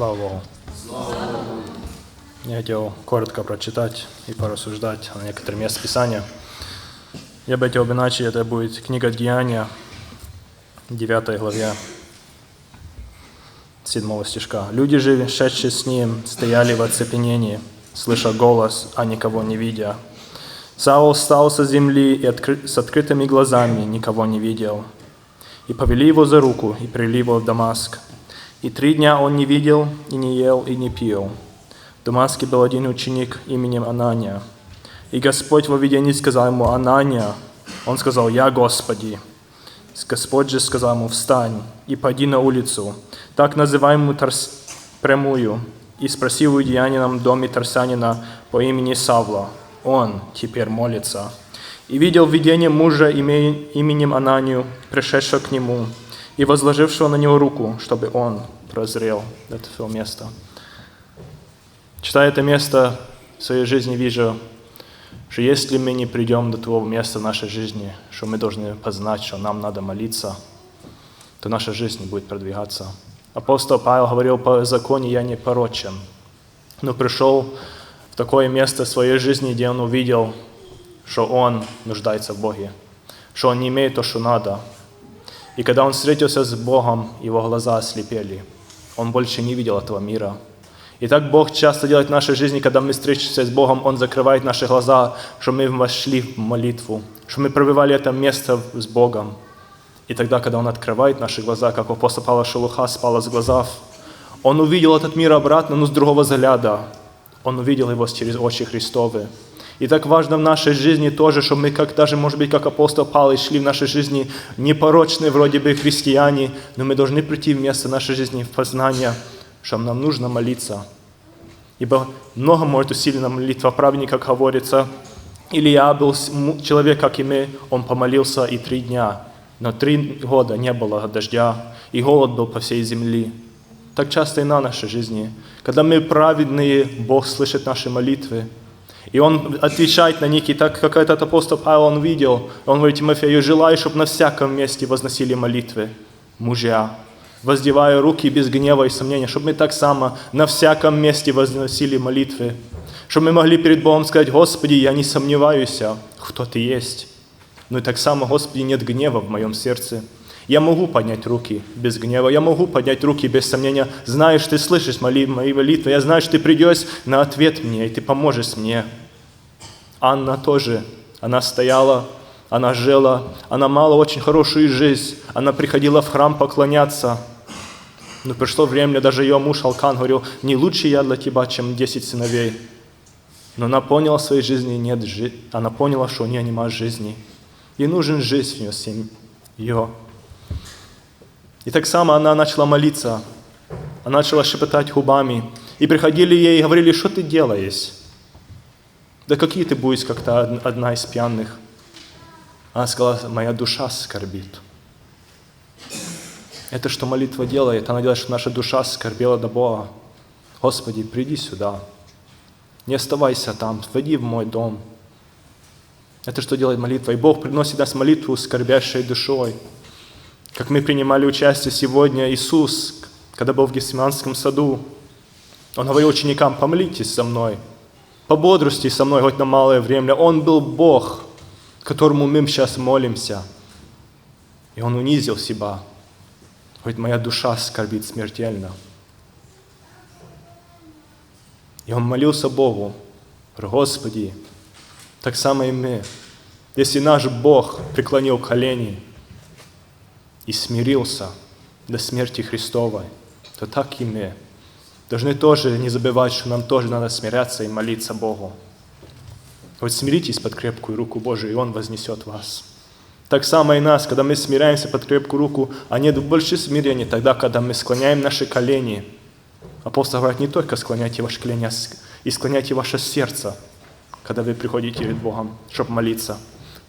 Слава Богу. Я хотел коротко прочитать и порассуждать на некоторые места Писания. Я бы хотел бы начать, это будет книга Деяния, 9 главе, 7 стишка. «Люди же, шедшие с ним, стояли в оцепенении, слыша голос, а никого не видя. Саул встал со земли и с открытыми глазами никого не видел. И повели его за руку и привели его в Дамаск. И три дня он не видел, и не ел, и не пил. В Дамаске был один ученик именем Анания. И Господь во видении сказал ему, Анания. Он сказал, Я Господи. Господь же сказал ему, встань и пойди на улицу, так называемую Тарс... прямую, и спроси в Иудеянином доме Тарсянина по имени Савла. Он теперь молится. И видел видение мужа име- именем Ананию, пришедшего к нему, и возложившего на него руку, чтобы он прозрел. Это все место. Читая это место в своей жизни, вижу, что если мы не придем до того места в нашей жизни, что мы должны познать, что нам надо молиться, то наша жизнь будет продвигаться. Апостол Павел говорил, по законе я не порочен, но пришел в такое место в своей жизни, где он увидел, что он нуждается в Боге, что он не имеет то, что надо. И когда он встретился с Богом, его глаза ослепели. Он больше не видел этого мира – и так Бог часто делает в нашей жизни, когда мы встречаемся с Богом, Он закрывает наши глаза, что мы вошли в молитву, что мы пробивали это место с Богом. И тогда, когда Он открывает наши глаза, как у апостола Павла Шелуха спала с глазов, Он увидел этот мир обратно, но с другого взгляда. Он увидел его через очи Христовы. И так важно в нашей жизни тоже, чтобы мы, как даже, может быть, как апостол Павел, шли в нашей жизни непорочные, вроде бы христиане, но мы должны прийти в место нашей жизни в познание – что нам нужно молиться. Ибо много может усилена молитва праведника, как говорится. Илья был человек, как и мы, он помолился и три дня, но три года не было дождя, и голод был по всей земле. Так часто и на нашей жизни. Когда мы праведные, Бог слышит наши молитвы, и Он отвечает на и так как этот апостол Павел он видел, он говорит Тимофею, желаю, чтобы на всяком месте возносили молитвы мужья, воздевая руки без гнева и сомнения, чтобы мы так само на всяком месте возносили молитвы, чтобы мы могли перед Богом сказать, Господи, я не сомневаюсь, кто Ты есть. Но и так само, Господи, нет гнева в моем сердце. Я могу поднять руки без гнева, я могу поднять руки без сомнения. Знаешь, Ты слышишь мои, мои молитвы, я знаю, что Ты придешь на ответ мне, и Ты поможешь мне. Анна тоже, она стояла она жила, она мала очень хорошую жизнь, она приходила в храм поклоняться. Но пришло время, даже ее муж Алкан говорил, не лучше я для тебя, чем десять сыновей. Но она поняла в своей жизни нет жизни, она поняла, что у нее нема жизни. Ей нужен жизнь в нее, семь ее. И так само она начала молиться, она начала шепотать губами. И приходили ей и говорили, что ты делаешь? Да какие ты будешь, как-то одна из пьяных. Она сказала, моя душа скорбит. Это что молитва делает? Она делает, что наша душа скорбела до Бога. Господи, приди сюда. Не оставайся там, войди в мой дом. Это что делает молитва? И Бог приносит нас молитву скорбящей душой. Как мы принимали участие сегодня, Иисус, когда был в Гефсиманском саду, Он говорил ученикам, помолитесь со мной, пободрствуйте со мной хоть на малое время. Он был Бог – которому мы сейчас молимся. И он унизил себя. Говорит, моя душа скорбит смертельно. И он молился Богу, Господи, так само и мы. Если наш Бог преклонил колени и смирился до смерти Христовой, то так и мы должны тоже не забывать, что нам тоже надо смиряться и молиться Богу. Вот смиритесь под крепкую руку Божию, и Он вознесет вас. Так само и нас, когда мы смиряемся под крепкую руку, а нет больше смирения тогда, когда мы склоняем наши колени. Апостол говорит, не только склоняйте ваши колени, а и склоняйте ваше сердце, когда вы приходите перед Богом, чтобы молиться.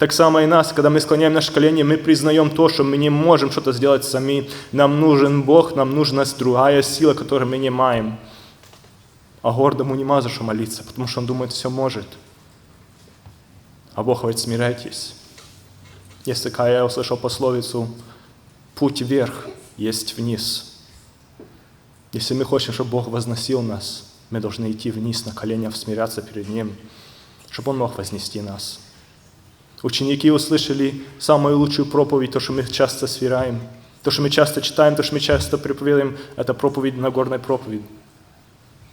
Так само и нас, когда мы склоняем наши колени, мы признаем то, что мы не можем что-то сделать сами. Нам нужен Бог, нам нужна другая сила, которую мы не маем. А гордому нема за что молиться, потому что он думает, все может – а Бог говорит, смиряйтесь. Есть такая, я услышал пословицу, путь вверх есть вниз. Если мы хотим, чтобы Бог возносил нас, мы должны идти вниз на коленях, смиряться перед Ним, чтобы Он мог вознести нас. Ученики услышали самую лучшую проповедь, то, что мы часто свираем, то, что мы часто читаем, то, что мы часто проповедуем, это проповедь Нагорной проповедь.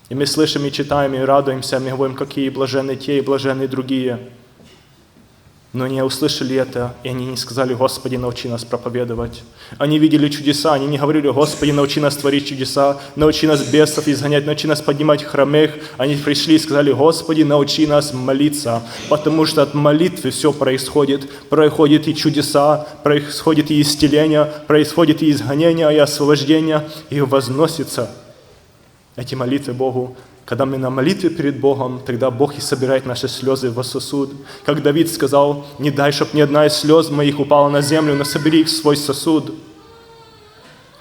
И мы слышим и читаем, и радуемся, мы говорим, какие блаженные те и блаженные другие. Но они услышали это, и они не сказали, Господи, научи нас проповедовать. Они видели чудеса, они не говорили, Господи, научи нас творить чудеса, научи нас бесов изгонять, научи нас поднимать хромых. Они пришли и сказали, Господи, научи нас молиться, потому что от молитвы все происходит. Происходит и чудеса, происходит и исцеление, происходит и изгонение, и освобождение, и возносится эти молитвы Богу. Когда мы на молитве перед Богом, тогда Бог и собирает наши слезы в сосуд. Как Давид сказал, не дай, чтобы ни одна из слез моих упала на землю, но собери их в свой сосуд.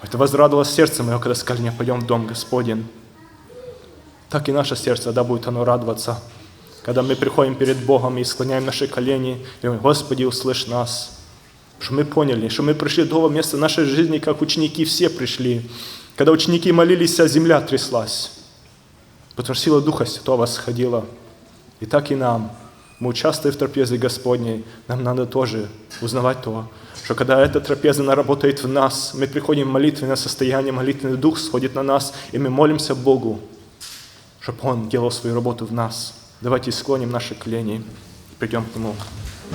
Это возрадовалось сердце мое, когда сказали, не пойдем в дом Господень. Так и наше сердце, да, будет оно радоваться, когда мы приходим перед Богом и склоняем наши колени, и говорим, Господи, услышь нас. Что мы поняли, что мы пришли до того места нашей жизни, как ученики все пришли. Когда ученики молились, вся земля тряслась. Потому что сила Духа Святого сходила. И так и нам. Мы участвуем в трапезе Господней. Нам надо тоже узнавать то, что когда эта трапеза она работает в нас, мы приходим в молитвенное состояние, молитвенный Дух сходит на нас, и мы молимся Богу, чтобы Он делал свою работу в нас. Давайте склоним наши колени и придем к Нему.